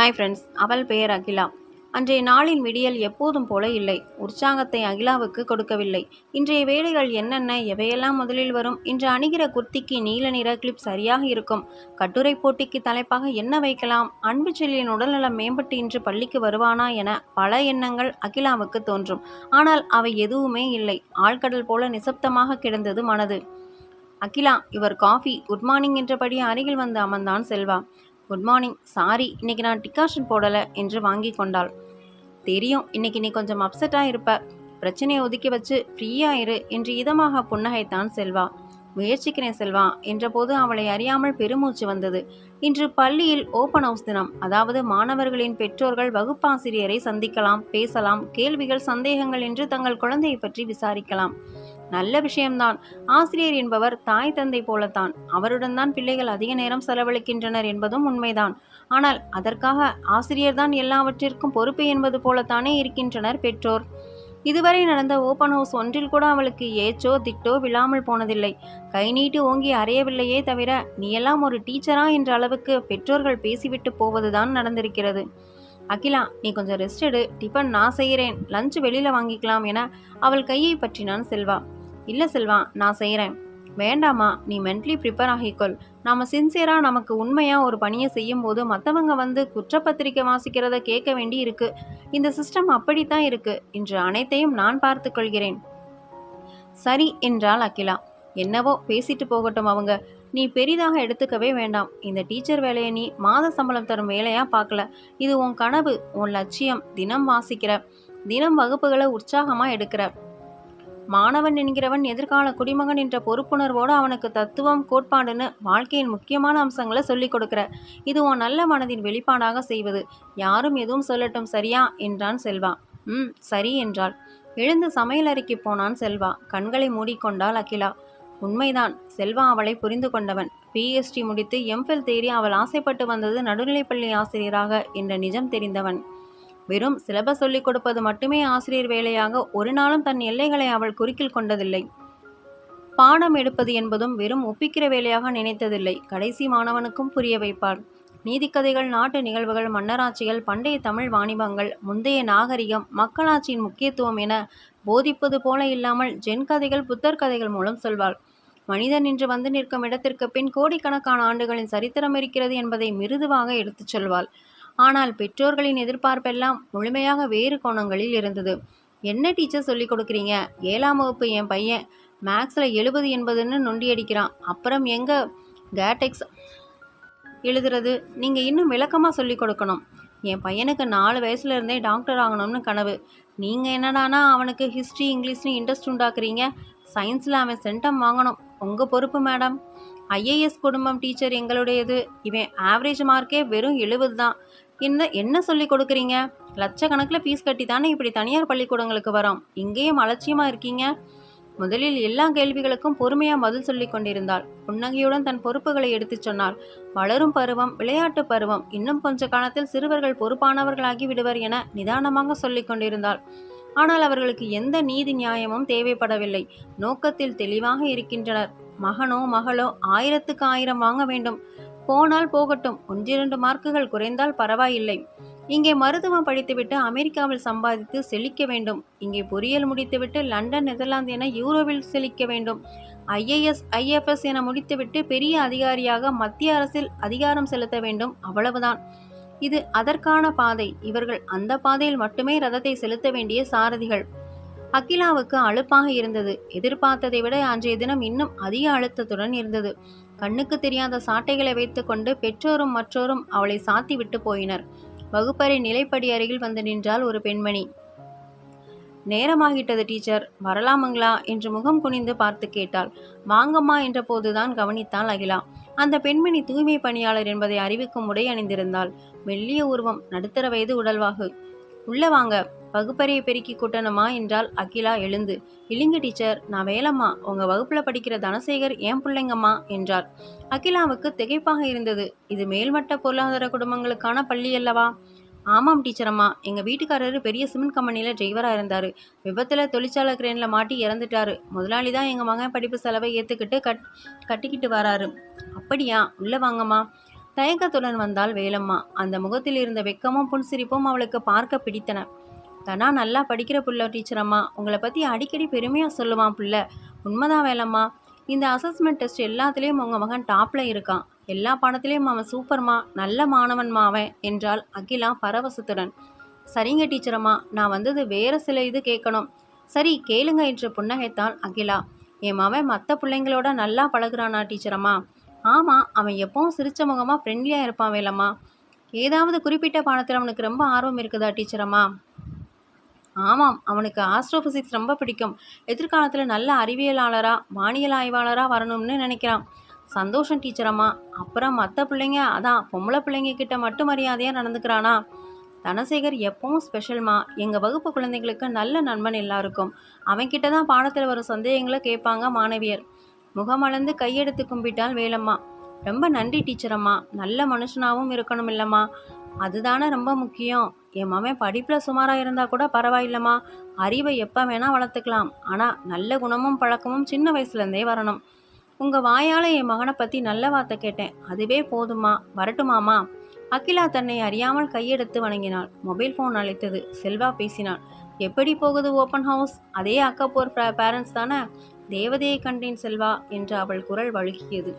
Hi friends அவள் பெயர் அகிலா. அன்றைய நாளின் விடியல் எப்போதும் போல இல்லை. உற்சாகத்தை அகிலாவுக்கு கொடுக்கவில்லை. இன்றைய வேலைகள் என்னென்ன எவையெல்லாம் முதலில் வரும்? இன்று அணிகிற குர்த்திக்கு நீல நிற கிளிப் சரியாக இருக்கும். கட்டுரை போட்டிக்கு தலைப்பாக என்ன வைக்கலாம்? அன்பு செல்லியின் உடல்நலம் மேம்பட்டு இன்று பள்ளிக்கு வருவானா என பல எண்ணங்கள் அகிலாவுக்கு தோன்றும். ஆனால் அவை எதுவுமே இல்லை. ஆழ்கடல் போல நிசப்தமாக கிடந்தது மனது. அகிலா இவர் காஃபி குட் மார்னிங் என்றபடி அருகில் வந்து அமர்ந்தான் செல்வா. Good morning. சாரி இன்னைக்கு நான் டிகாஷன் போடலை என்று வாங்கி கொண்டாள். தெரியும் இன்னைக்கு நீ கொஞ்சம் அப்செட்டாக இருப்ப பிரச்சனையை ஒதுக்கி வச்சு ஃப்ரீயாயிரு என்று இதமாக புன்னகைத்தான் செல்வா. முயற்சிக்கிறேன் செல்வா என்றபோது அவளை அறியாமல் பெருமூச்சு வந்தது. இன்று பள்ளியில் ஓப்பன் ஹவுஸ் தினம். அதாவது மாணவர்களின் பெற்றோர்கள் வகுப்பாசிரியரை சந்திக்கலாம் பேசலாம் கேள்விகள் சந்தேகங்கள் என்று தங்கள் குழந்தையை பற்றி விசாரிக்கலாம். நல்ல விஷயம்தான். ஆசிரியர் என்பவர் தாய் தந்தை போலத்தான். அவருடன் தான் பிள்ளைகள் அதிக நேரம் செலவழிக்கின்றனர் என்பதும் உண்மைதான். ஆனால் அதற்காக ஆசிரியர்தான் எல்லாவற்றிற்கும் பொறுப்பு என்பது போலத்தானே இருக்கின்றனர் பெற்றோர். இதுவரை நடந்த ஓப்பன் ஹவுஸ் ஒன்றில் கூட அவளுக்கு ஏச்சோ திட்டோ விழாமல் போனதில்லை. கை நீட்டு ஓங்கி அறையவில்லையே தவிர நீ எல்லாம் ஒரு டீச்சரா? என்ற அளவுக்கு பெற்றோர்கள் பேசிவிட்டு போவதுதான் நடந்திருக்கிறது. அகிலா நீ கொஞ்சம் ரெஸ்ட் எடு. டிஃபன் நான் செய்கிறேன் லஞ்ச் வெளியில் வாங்கிக்கலாம் என அவள் கையை பற்றினான் செல்வா. இல்லை செல்வா நான் செய்கிறேன் வேண்டாமா நீ மென்ட்லி ப்ரிப்பேர் ஆகிக்கொள். நாம் சின்சியராக நமக்கு உண்மையாக ஒரு பணியை செய்யும்போது மற்றவங்க வந்து குற்றப்பத்திரிக்கை வாசிக்கிறத கேட்க வேண்டி இருக்கு. இந்த சிஸ்டம் அப்படித்தான் இருக்கு. இன்று அனைத்தையும் நான் பார்த்து கொள்கிறேன். சரி என்றாள் அகிலா. என்னவோ பேசிட்டு போகட்டும் அவங்க. நீ பெரிதாக எடுத்துக்கவே வேண்டாம். இந்த டீச்சர் வேலையை நீ மாத சம்பளம் தரும் வேலையா பார்க்கல. இது உன் கனவு உன் லட்சியம். தினம் வாசிக்கிற தினம் வகுப்புகளை உற்சாகமாக எடுக்கிற. மாணவன் என்கிறவன் எதிர்கால குடிமகன் என்ற பொறுப்புணர்வோடு அவனுக்கு தத்துவம் கோட்பாடுன்னு வாழ்க்கையின் முக்கியமான அம்சங்களை சொல்லிக் கொடுக்கிற. இது உன் நல்ல மனதின் வெளிப்பாடாக செய்வது. யாரும் எதுவும் சொல்லட்டும் சரியா? என்றான் செல்வா. ம் சரி என்றாள். எழுந்து சமையலறைக்கு போனான் செல்வா. கண்களை மூடிக்கொண்டாள் அகிலா. உண்மைதான் செல்வா அவளை புரிந்து கொண்டவன். பிஎஸ்டி முடித்து எம்ஃபில் தேறி அவள் ஆசைப்பட்டு வந்தது நடுநிலைப்பள்ளி ஆசிரியராக என்ற நிஜம் தெரிந்தவன். வெறும் சிலபஸ் சொல்லிக் கொடுப்பது மட்டுமே ஆசிரியர் வேலையாக ஒரு நாளும் தன் எல்லைகளை அவள் குறுக்கில் கொண்டதில்லை. பாடம் எடுப்பது என்பதும் வெறும் ஒப்பிக்கிற வேலையாக நினைத்ததில்லை. கடைசி மாணவனுக்கும் புரிய வைப்பாள். நீதிக்கதைகள் நாட்டு நிகழ்வுகள் மன்னராட்சிகள் பண்டைய தமிழ் வாணிபங்கள் முந்தைய நாகரிகம் மக்களாட்சியின் முக்கியத்துவம் என போதிப்பது போல இல்லாமல் ஜென் கதைகள் புத்தர் கதைகள் மூலம் சொல்வாள். மனிதன் இன்று வந்து நிற்கும் இடத்திற்கு பின் கோடிக்கணக்கான ஆண்டுகளின் சரித்திரம் இருக்கிறது என்பதை மிருதுவாக எடுத்துச் சொல்வாள். ஆனால் பெற்றோர்களின் எதிர்பார்ப்பெல்லாம் முழுமையாக வேறு கோணங்களில் இருந்தது. என்ன டீச்சர் சொல்லிக் கொடுக்குறீங்க? ஏழாம் வகுப்பு என் பையன் மேக்ஸில் எழுபது எண்பதுன்னு நொண்டி அடிக்கிறான் அப்புறம் எங்கே கேட்டெக்ஸ் எழுதுறது? நீங்கள் இன்னும் விளக்கமாக சொல்லிக் கொடுக்கணும். என் பையனுக்கு நாலு வயசுல இருந்தே டாக்டர் ஆகணும்னு கனவு. நீங்கள் என்னடானா அவனுக்கு ஹிஸ்ட்ரி இங்கிலீஷ்னு இன்ட்ரெஸ்ட் உண்டாக்குறீங்க? சயின்ஸில் அவன் சென்டம் வாங்கணும். உங்கள் பொறுப்பு மேடம். ஐஏஎஸ் குடும்பம் டீச்சர் எங்களுடையது. இவன் ஆவரேஜ் மார்க்கே வெறும் எழுபது தான். என்ன என்ன சொல்லி கொடுக்குறீங்க? லட்சக்கணக்கில் ஃபீஸ் கட்டி தானே இப்படி தனியார் பள்ளிக்கூடங்களுக்கு வரோம்? இங்கேயும் அலட்சியமாக இருக்கீங்க? முதலில் எல்லா கேள்விகளுக்கும் பொறுமையாக பதில் சொல்லி கொண்டிருந்தாள். புன்னகையுடன் தன் பொறுப்புகளை எடுத்துச் சொன்னாள். வளரும் பருவம் விளையாட்டு பருவம் இன்னும் கொஞ்ச காலத்தில் சிறுவர்கள் பொறுப்பானவர்களாகி விடுவர் என நிதானமாக சொல்லிக் கொண்டிருந்தாள். ஆனால் அவர்களுக்கு எந்த நீதி நியாயமும் தேவைப்படவில்லை. நோக்கத்தில் தெளிவாக இருக்கின்றனர். மகனோ மகளோ ஆயிரத்துக்கு ஆயிரம் வாங்க வேண்டும். போனால் போகட்டும். ஒன்றிரண்டு மார்க்குகள் குறைந்தால் பரவாயில்லை. இங்கே மருத்துவம் படித்துவிட்டு அமெரிக்காவில் சம்பாதித்து செழிக்க வேண்டும். இங்கே பொறியியல் முடித்துவிட்டு லண்டன் நெதர்லாந்து என யூரோவில் செழிக்க வேண்டும். ஐஏஎஸ் ஐஎஃப்எஸ் என முடித்துவிட்டு பெரிய அதிகாரியாக மத்திய அரசில் அதிகாரம் செலுத்த வேண்டும். அவ்வளவுதான். இது அதற்கான பாதை. இவர்கள் அந்த பாதையில் மட்டுமே ரதத்தை செலுத்த வேண்டிய சாரதிகள். அகிலாவுக்கு அழுப்பாக இருந்தது. எதிர்பார்த்ததை விட அன்றைய தினம் இன்னும் அதிக அழுத்தத்துடன் இருந்தது. கண்ணுக்கு தெரியாத சாட்டைகளை வைத்துக்கொண்டு பெற்றோரும் மற்றோரும் அவளை சாத்தி விட்டு போயினர். வகுப்பறை நிலைப்படி அருகில் வந்து நின்றாள் ஒரு பெண்மணி. நேரமாகிட்டது டீச்சர். வரலாமுங்களா? என்று முகம் குனிந்து பார்த்து கேட்டாள். வாங்கம்மா என்ற போதுதான் கவனித்தாள் அகிலா. அந்த பெண்மணி தூய்மை பணியாளர் என்பதை அறிவிக்கும் உடை அணிந்திருந்தாள். மெல்லிய உருவம் நடுத்தர வயது உடல்வாகு. உள்ளே வாங்க. வகுப்பறையை பெருக்கி கூட்டணுமா என்றால் அகிலா எழுந்து இல்லைங்க டீச்சர் நான் வேலம்மா. உங்க வகுப்புல படிக்கிற தனசேகர் ஏன் பிள்ளைங்கம்மா? என்றார் அகிலாவுக்கு திகைப்பாக இருந்தது. இது மேல்மட்ட பொருளாதார குடும்பங்களுக்கான பள்ளி அல்லவா? ஆமாம் டீச்சரம்மா. எங்கள் வீட்டுக்காரரு பெரிய சிமெண்ட் கம்பெனியில் டிரைவராக இருந்தார். விபத்தில் தொழிற்சாலை கிரேனில் மாட்டி இறந்துட்டாரு. முதலாளி தான் எங்கள் மகன் படிப்பு செலவை ஏற்றுக்கிட்டு கட் கட்டிக்கிட்டு வராரு. அப்படியா? உள்ளே வாங்கம்மா. தயக்கத்துடன் வந்தாள் வேலம்மா. அந்த முகத்தில் இருந்த வெக்கமும் புன்சிரிப்பும் அவளுக்கு பார்க்க பிடித்தன. தனா நல்லா படிக்கிற புள்ள டீச்சரம்மா. உங்களை பற்றி அடிக்கடி பெருமையாக சொல்லுவான் புள்ள. உண்மைதான் வேலம்மா. இந்த அசஸ்மெண்ட் டெஸ்ட் எல்லாத்துலேயும் உங்கள் மகன் டாப்பில் இருக்கான். எல்லா பாடத்துலேயும் அவன் சூப்பர்மா நல்ல மாணவன்மா அவன் என்றாள் அகிலா பரவசத்துடன். சரிங்க டீச்சரம்மா. நான் வந்தது வேற சில இது கேட்கணும். சரி கேளுங்க என்று புன்னகைத்தாள் அகிலா. என் மவன் மற்ற பிள்ளைங்களோட நல்லா பழகுறானா டீச்சரம்மா? ஆமாம் அவன் எப்பவும் சிரிச்ச முகமாக ஃப்ரெண்ட்லியாக இருப்பான் வேலம்மா. ஏதாவது குறிப்பிட்ட பாடத்தில் அவனுக்கு ரொம்ப ஆர்வம் இருக்குதா டீச்சரம்மா ஆமாம் அவனுக்கு ஆஸ்ட்ரோஃபிசிக்ஸ் ரொம்ப பிடிக்கும். எதிர்காலத்தில் நல்ல அறிவியலாளராக வானியல் ஆய்வாளராக வரணும்னு நினைக்கிறான். சந்தோஷம் டீச்சரம்மா அப்புறம் மற்ற பிள்ளைங்க அதான் பொம்பளை பிள்ளைங்க கிட்ட மட்டும் மரியாதையாக நடந்துக்கிறானா? தனசேகர் எப்பவும் ஸ்பெஷல்மா எங்கள் வகுப்பு குழந்தைங்களுக்கு நல்ல நண்பன் எல்லாருக்கும். அவன்கிட்ட தான் பாடத்தில் வரும் சந்தேகங்களை கேட்பாங்க மாணவியர். முகமளந்து கையெடுத்து கும்பிட்டாள் வேலம்மா. ரொம்ப நன்றி டீச்சரம்மா. நல்ல மனுஷனாகவும் இருக்கணும் இல்லைம்மா அதுதானே ரொம்ப முக்கியம். என் மவன் படிப்பில் சுமாராக இருந்தால் கூட பரவாயில்லம்மா. அறிவை எப்போ வேணால் வளர்த்துக்கலாம். ஆனால் நல்ல குணமும் பழக்கமும் சின்ன வயசுலேருந்தே வரணும். உங்கள் வாயால் என் மகனை பற்றி நல்ல வார்த்தை கேட்டேன். அதுவே போதுமா வரட்டுமாமா அகிலா தன்னை அறியாமல் கையெடுத்து வணங்கினாள். மொபைல் ஃபோன் அழைத்தது. செல்வா பேசினாள். எப்படி போகுது ஓப்பன் ஹவுஸ்? அதே அக்கப்போர் பேரண்ட்ஸ் தானே? தேவதையை கண்டேன் செல்வா என்று அவள் குரல் வழுகியது